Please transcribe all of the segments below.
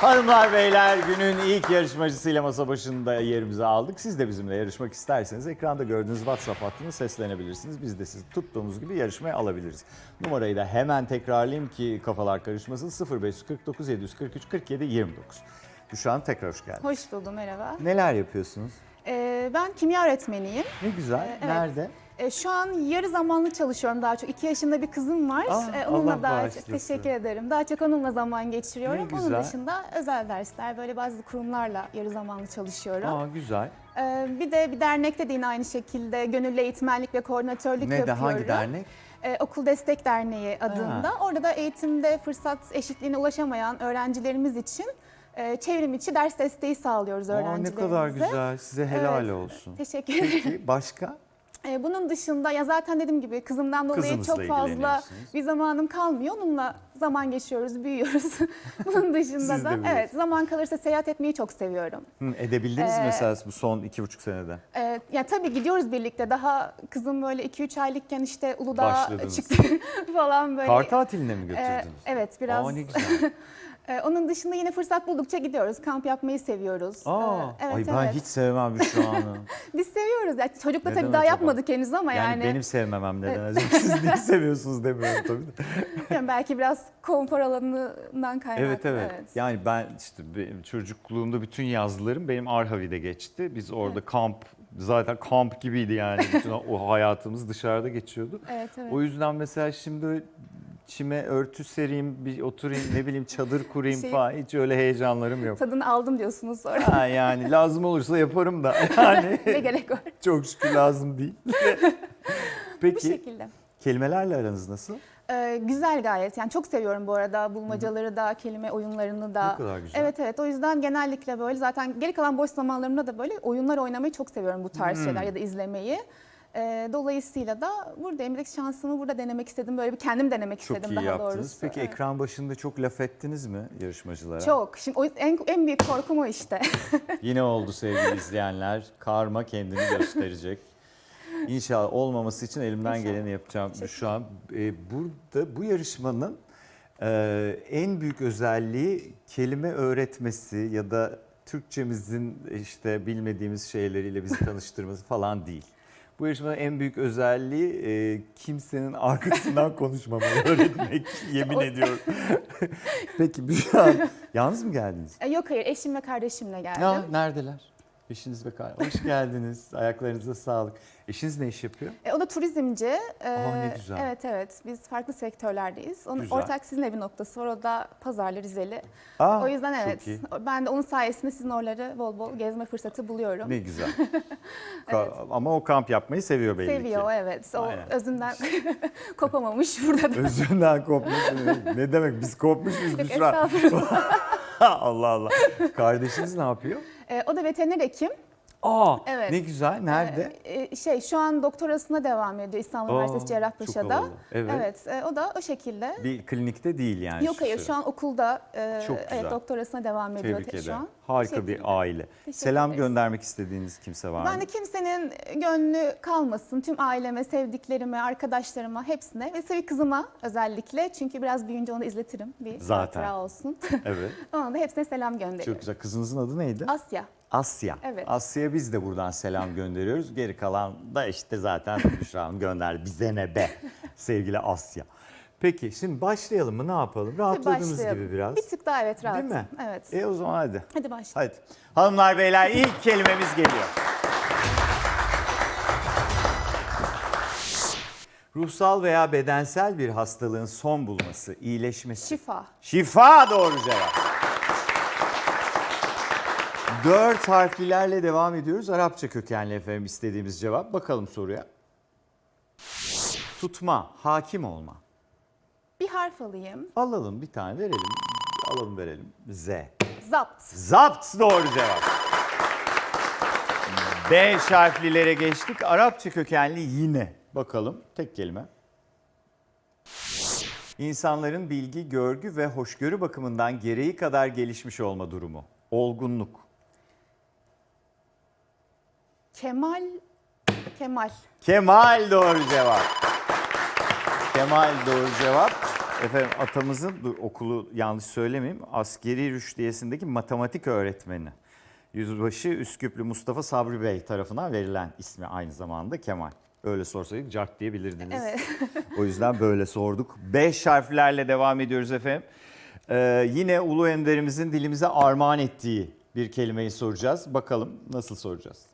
Hanımlar beyler günün ilk yarışmacısıyla masa başında yerimizi aldık. Siz de bizimle yarışmak isterseniz ekranda gördüğünüz WhatsApp hattına seslenebilirsiniz. Biz de sizi tuttuğumuz gibi yarışmaya alabiliriz. Numarayı da hemen tekrarlayayım ki kafalar karışmasın. 0549 743 47 29. Büşra Hanım tekrar hoş geldiniz. Hoş buldum, merhaba. Neler yapıyorsunuz? Ee, ben kimya öğretmeniyim. Ne güzel. Ee, evet. Nerede? Ee, şu an yarı zamanlı çalışıyorum daha çok. İki yaşında bir kızım var. Aa, Ee, onunla Allah daha bağışlasın. teşekkür ederim. Daha çok onunla zaman geçiriyorum. Ne Onun dışında özel dersler, böyle bazı kurumlarla yarı zamanlı çalışıyorum. Aa güzel. Ee, bir de bir dernekte de yine aynı şekilde gönüllü eğitmenlik ve koordinatörlük Ne de yapıyorum. hangi dernek? Ee, Okul Destek Derneği adında. Orada da eğitimde fırsat eşitliğine ulaşamayan öğrencilerimiz için e, çevrim içi ders desteği sağlıyoruz Aa, ne öğrencilerimize. kadar güzel. Size helal Evet. olsun. Teşekkür ederim. Peki başka? Ee, bunun dışında ya zaten dediğim gibi kızımdan dolayı Kızınızla çok fazla bir zamanım kalmıyor. Onunla zaman geçiyoruz, büyüyoruz. Bunun dışında da evet zaman kalırsa seyahat etmeyi çok seviyorum. Hı, edebildiniz mi Ee, mesela bu son iki buçuk senede? Ee, ya tabii gidiyoruz birlikte. Daha kızım böyle 2-3 aylıkken işte Uludağ'a Başladınız. çıktı falan böyle. Kar tatiline mi Ee, götürdünüz? evet biraz. Aa ne güzel. Ee, onun dışında yine fırsat buldukça gidiyoruz. Kamp yapmayı seviyoruz. Aa, Ee, evet, ay ben evet. hiç sevmem Büşra Hanım. Biz seviyoruz. Yani çocukla tabii daha acaba? yapmadık henüz ama Yani, yani, benim sevmemem neden acaba? Siz neyi seviyorsunuz demiyorum tabii de. yani belki biraz konfor alanından kaynaklı. Evet, evet Yani ben işte benim çocukluğumda bütün yazlarım benim Arhavi'de geçti. Biz orada kamp zaten kamp gibiydi yani. Bütün o hayatımız dışarıda geçiyordu. Evet, evet. O yüzden mesela şimdi çime örtü sereyim, bir oturayım ne bileyim çadır kurayım Şey- falan hiç öyle heyecanlarım yok. Tadını aldım diyorsunuz sonra. Ha yani lazım olursa yaparım da yani ne gerek var? çok şükür lazım değil. Bu Peki şekilde. kelimelerle aranız nasıl? Ee, güzel gayet. Yani çok seviyorum bu arada bulmacaları da, kelime oyunlarını da. Ne kadar güzel. Evet evet. O yüzden genellikle böyle zaten geri kalan boş zamanlarımda da böyle oyunlar oynamayı çok seviyorum bu Hmm. tarz şeyler ya da izlemeyi. Ee, dolayısıyla da buradayım. Bir de şansımı burada denemek istedim. Böyle bir kendim denemek Çok istedim iyi daha yaptınız. doğrusu. Peki Evet. ekran başında çok laf ettiniz mi yarışmacılara? Çok. Şimdi o, en, en büyük korkum o işte. Yine oldu sevgili izleyenler. Karma kendini gösterecek. İnşallah olmaması için elimden İnşallah. geleni yapacağım şu an. Ee, burada bu yarışmanın e, en büyük özelliği kelime öğretmesi ya da Türkçemizin işte bilmediğimiz şeyleriyle bizi tanıştırması falan değil. Bu yarışmanın en büyük özelliği e, kimsenin arkasından konuşmamayı öğretmek yemin ediyorum. Peki şu an yalnız mı geldiniz? E, Yok hayır eşim ve kardeşimle geldim. Ya neredeler? Eşiniz ve kar- Hoş geldiniz. Ayaklarınıza sağlık. Eşiniz ne iş yapıyor? E, o da turizmci. E, Aa, ne güzel. Evet evet. Biz farklı sektörlerdeyiz. Onun Güzel. ortak sizinle bir noktası var. O da Pazarlı Rizeli. Aa, o yüzden evet. Ben de onun sayesinde sizin oraları bol bol gezme fırsatı buluyorum. Ne güzel. Ka- Ama o kamp yapmayı seviyor belli Seviyor ki. evet. O Aynen. özünden kopamamış burada da. Özünden kopmuş. ne demek biz kopmuş muyuz Yok, Büşra? estağfurullah. Allah Allah. Kardeşiniz ne yapıyor? E, o da veteriner hekim. Aa Evet. ne güzel. Nerede? E, şey şu an doktorasına devam ediyor İstanbul Aa, Üniversitesi çok Cerrahpaşa'da. havalı. Evet. Evet. e, o da o şekilde. Bir klinikte değil yani. Yok hayır şu an okulda e, Çok güzel. evet, doktorasına devam ediyor Tebrik te- ederim. şu an. Harika bir aile. Selam ederiz. göndermek istediğiniz kimse var mı? Ben de kimsenin gönlü kalmasın. Tüm aileme, sevdiklerime, arkadaşlarıma, hepsine ve tabii kızıma özellikle. Çünkü biraz büyüyünce onu izletirim. Bir Zaten. hatıra olsun. Evet. Ona da hepsine selam gönderiyorum. Çok güzel. Kızınızın adı neydi? Asya. Asya. Evet. Asya'ya biz de buradan selam gönderiyoruz. Geri kalan da işte zaten Büşra Hanım gönderdi. Bize ne be sevgili Asya. Peki şimdi başlayalım mı ne yapalım? Rahatladığınız başlayalım. gibi biraz. Bir tık daha evet rahat. Değil mi? Evet. E o zaman hadi. Hadi başlayalım. Hadi. Hanımlar beyler ilk kelimemiz geliyor. Ruhsal veya bedensel bir hastalığın son bulması, iyileşmesi. Şifa. Şifa doğru cevap. Dört harflilerle devam ediyoruz. Arapça kökenli efendim istediğimiz cevap. Bakalım soruya. Tutma, hakim olma. Bir harf alayım. Alalım bir tane verelim. Alalım verelim. Z. Zapt. Zapt doğru cevap. Beş harflilere geçtik. Arapça kökenli yine. Bakalım tek kelime. İnsanların bilgi, görgü ve hoşgörü bakımından gereği kadar gelişmiş olma durumu. Olgunluk. Kemal. Kemal. Kemal doğru cevap. Kemal doğru cevap. Efendim atamızın dur, okulu yanlış söylemeyeyim. Askeri rüştiyesindeki matematik öğretmeni. Yüzbaşı Üsküplü Mustafa Sabri Bey tarafından verilen ismi aynı zamanda Kemal. Öyle sorsaydık Cart diyebilirdiniz. Evet. O yüzden böyle sorduk. Beş harflerle devam ediyoruz efendim. Ee, yine Ulu Ender'imizin dilimize armağan ettiği bir kelimeyi soracağız. Bakalım nasıl soracağız?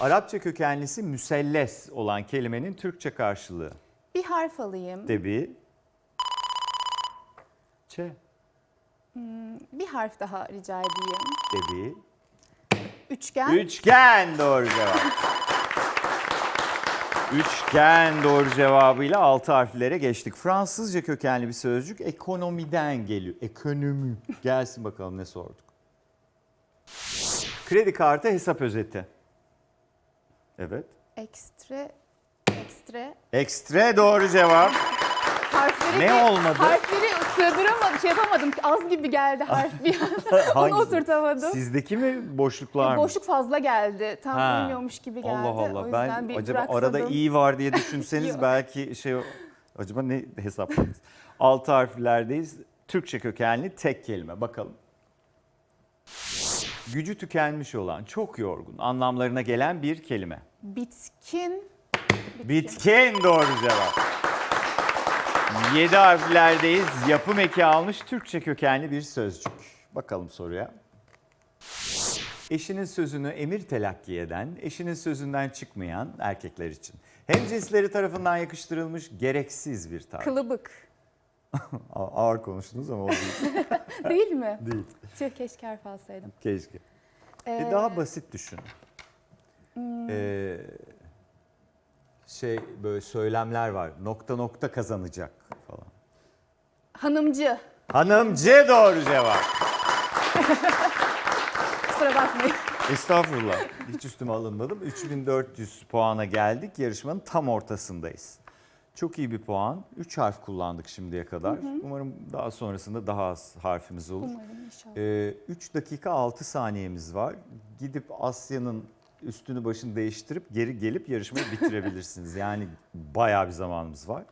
Arapça kökenlisi müselles olan kelimenin Türkçe karşılığı. Bir harf alayım. Debi. Ç. Bir harf daha rica edeyim. Debi. Üçgen. Üçgen doğru cevap. Üçgen doğru cevabıyla altı harflere geçtik. Fransızca kökenli bir sözcük ekonomiden geliyor. Ekonomi. Gelsin bakalım ne sorduk. Kredi kartı hesap özeti. Evet. Ekstra. Ekstra. Ekstre doğru cevap. Harfleri Ne bir- olmadı? Harfleri sığdıramadım, şey yapamadım. Az gibi geldi harf bir anda. Onu oturtamadım. Sizdeki mi boşluklar mı? Boşluk fazla geldi. Tam Ha. uymuyormuş gibi geldi. Allah O Allah. yüzden Ben bir acaba duraksadım. arada iyi var diye düşünseniz Yok. belki şey acaba ne hesapladınız? Altı harflerdeyiz. Türkçe kökenli tek kelime. Bakalım. Gücü tükenmiş olan, çok yorgun anlamlarına gelen bir kelime. Bitkin. Bitkin doğru cevap. Yedi harflerdeyiz. Yapım eki almış Türkçe kökenli bir sözcük. Bakalım soruya. Eşinin sözünü emir telakki eden, eşinin sözünden çıkmayan erkekler için. Hem cinsleri tarafından yakıştırılmış gereksiz bir tabir. Kılıbık. A- Ağır konuştunuz ama o değil. Değil mi? değil. Tüh keşke harf alsaydım. Keşke. Ee, E daha basit düşün. Hmm. Ee, şey böyle söylemler var. Nokta nokta kazanacak falan. hanımcı. Hanımcı doğru cevap. Kusura bakmayın. Estağfurullah. Hiç üstüme alınmadım. 3400 puana geldik. Yarışmanın tam ortasındayız. Çok iyi bir puan. 3 harf kullandık şimdiye kadar. Umarım daha sonrasında daha az harfimiz olur. Umarım inşallah. 3 dakika 6 saniyemiz var. Gidip Asya'nın üstünü başını değiştirip geri gelip yarışmayı bitirebilirsiniz. Yani bayağı bir zamanımız var.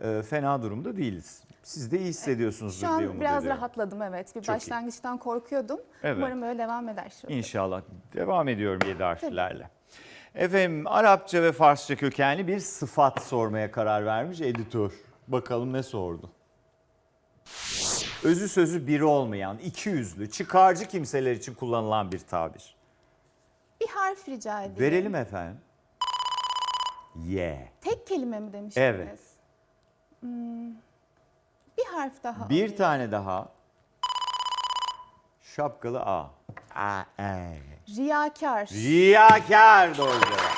Ee, fena durumda değiliz. Siz de iyi hissediyorsunuzdur Şu diye an umut biraz ediyorum. rahatladım evet. Bir Çok iyi. başlangıçtan korkuyordum. Evet. Umarım öyle devam eder. Şöyle. İnşallah. Devam ediyorum 7 harflerle. Efendim Arapça ve Farsça kökenli bir sıfat sormaya karar vermiş editör. Bakalım ne sordu? Özü sözü biri olmayan, iki yüzlü, çıkarcı kimseler için kullanılan bir tabir. Bir harf rica edeyim. Verelim efendim. Ye. Tek kelime mi demiştiniz? Evet. Hmm, bir harf daha Bir alayım. tane daha. Şapkalı A. A, E. Riyakar. Riyakar doğru cevap.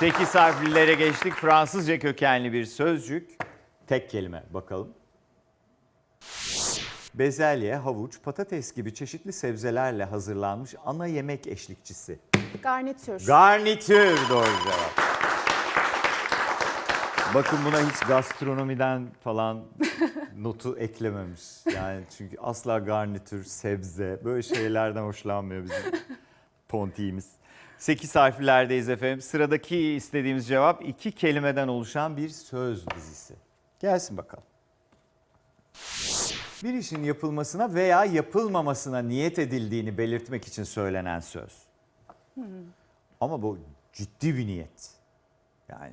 8 harflilere geçtik. Fransızca kökenli bir sözcük. Tek kelime bakalım. Bezelye, havuç, patates gibi çeşitli sebzelerle hazırlanmış ana yemek eşlikçisi. Garnitür. Garnitür doğru cevap. Bakın buna hiç gastronomiden falan notu eklememiş. Yani çünkü asla garnitür, sebze böyle şeylerden hoşlanmıyor bizim tontiğimiz. 8 harflerdeyiz efendim. Sıradaki istediğimiz cevap iki kelimeden oluşan bir söz dizisi. Gelsin bakalım. Bir işin yapılmasına veya yapılmamasına niyet edildiğini belirtmek için söylenen söz. Ama bu ciddi bir niyet. Yani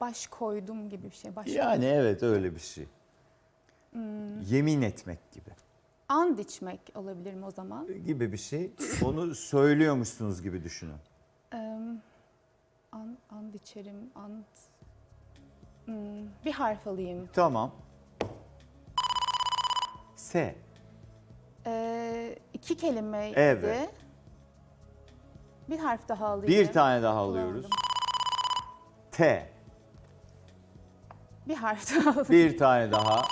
Baş koydum gibi bir şey. Baş yani evet öyle bir şey. Yemin etmek gibi. And içmek olabilir mi o zaman? Gibi bir şey. Onu söylüyormuşsunuz gibi düşünün. Ee, and, and içerim. And. Hmm, bir harf alayım. Tamam. S. Ee, iki kelimeydi. Evet. Bir harf daha alayım. Bir tane daha alıyoruz. T. Bir harf daha alayım. Bir tane daha.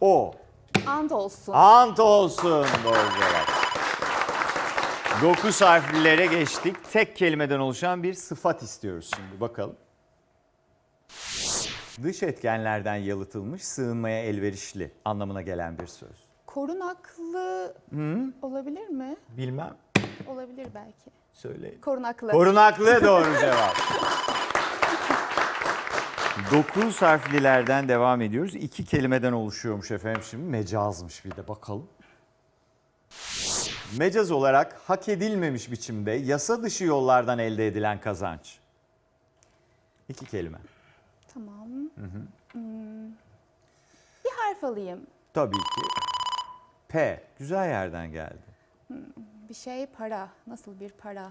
O. And olsun. Ant olsun doğru cevap. 9 harflilere geçtik. Tek kelimeden oluşan bir sıfat istiyoruz şimdi bakalım. Dış etkenlerden yalıtılmış, sığınmaya elverişli anlamına gelen bir söz. Korunaklı olabilir mi? Bilmem. Olabilir belki. Söyle. Korunaklı. Korunaklı doğru cevap. Dokuz harflilerden devam ediyoruz. İki kelimeden oluşuyormuş efendim şimdi. Mecazmış bir de bakalım. Mecaz olarak hak edilmemiş biçimde yasa dışı yollardan elde edilen kazanç. İki kelime. Tamam. Hmm. Bir harf alayım. Tabii ki. P. Güzel yerden geldi. Bir şey para. Nasıl bir para?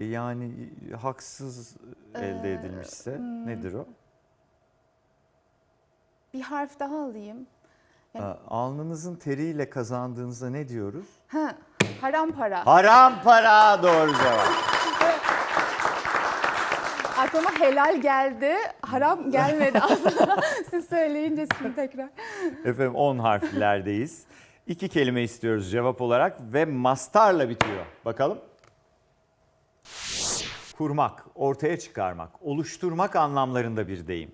E, Yani haksız elde edilmişse nedir o? Bir harf daha alayım. Yani- Aa, Alnınızın teriyle kazandığınızda ne diyoruz? Ha, haram para. Haram para doğru cevap. Aklıma helal geldi. Haram gelmedi aslında. Siz söyleyince şimdi tekrar. Efendim 10 harflerdeyiz. İki kelime istiyoruz cevap olarak ve mastarla bitiyor. Bakalım. Kurmak, ortaya çıkarmak, oluşturmak anlamlarında bir deyim.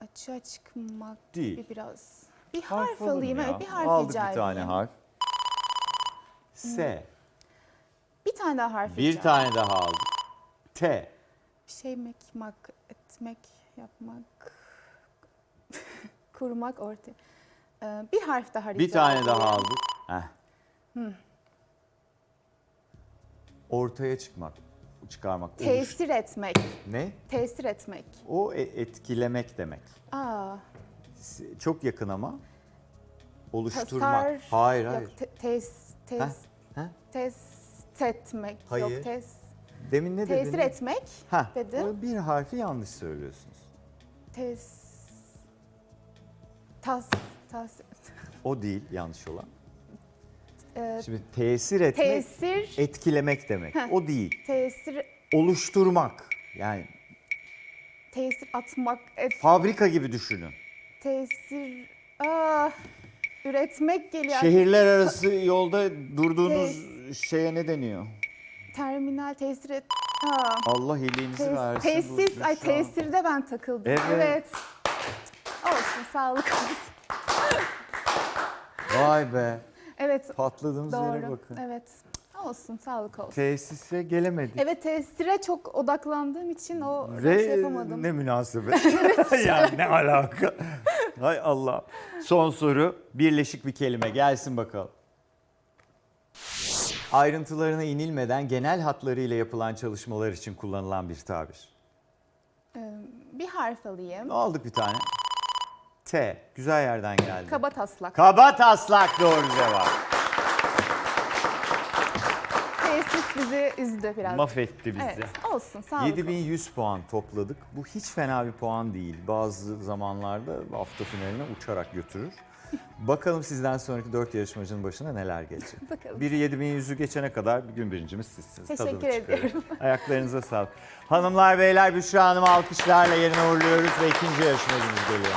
Açığa çıkmak Değil. bir biraz. Bir Harf harf, alayım. ya? Evet bir harf Aldık rica bir tane edeyim. harf. S. Bir tane daha harf Bir rica tane daha aldık. T. Bir şey mekmak, etmek, yapmak, kurmak ortaya. Ee, bir harf daha rica Bir tane daha aldık. Heh. Ortaya çıkmak, çıkarmak. oluş- Tesir etmek. Ne? Tesir etmek. O e- etkilemek demek. Aa, S- Çok yakın ama. Oluşturmak. tasar. hayır yok, hayır. te- tes, tes, Heh, heh. test etmek. Hayır. Yok, tes, Demin ne dedin? tesir etmek. Heh, dedim. o bir harfi yanlış söylüyorsunuz. Tes, tas, tas, O değil yanlış olan. e, Şimdi tesir etmek, tesir, etkilemek demek. Heh. O değil. tesir, Oluşturmak. Yani tesir atmak, et, fabrika gibi düşünün. tesir, aa, üretmek geliyor. Şehirler arası yolda durduğunuz şeye ne deniyor? Terminal tesir et. Aa, Allah iyiliğinizi tes- versin. tesis, ay an. tesirde ben takıldım. Evet. Evet. Olsun, sağlık olsun. Vay be. Evet, Patladığımız yere doğru. bakın. Evet. Olsun, sağlık olsun. Tesise gelemedik. Evet, tesire çok odaklandığım için o Ve şey yapamadım. ne münasebet. yani ne alaka. Hay Allah. Son soru birleşik bir kelime gelsin bakalım. Ayrıntılarına inilmeden genel hatlarıyla yapılan çalışmalar için kullanılan bir tabir. Ee, bir harf alayım. Aldık bir tane. T. Güzel yerden geldi. Kaba taslak. Kaba taslak doğru cevap. Tesis bizi üzdü biraz. Mahvetti bizi. Evet, olsun, sağlık olsun. 7100 puan topladık. Bu hiç fena bir puan değil. Bazı zamanlarda hafta finaline uçarak götürür. Bakalım sizden sonraki 4 yarışmacının başına neler gelecek. Bakalım. Biri 7100'ü geçene kadar bir gün birincimiz sizsiniz. Teşekkür Tadını çıkarın. ediyorum. Ayaklarınıza sağlık. Hanımlar beyler Büşra Hanım'ı alkışlarla yerine uğurluyoruz ve ikinci yarışmacımız geliyor.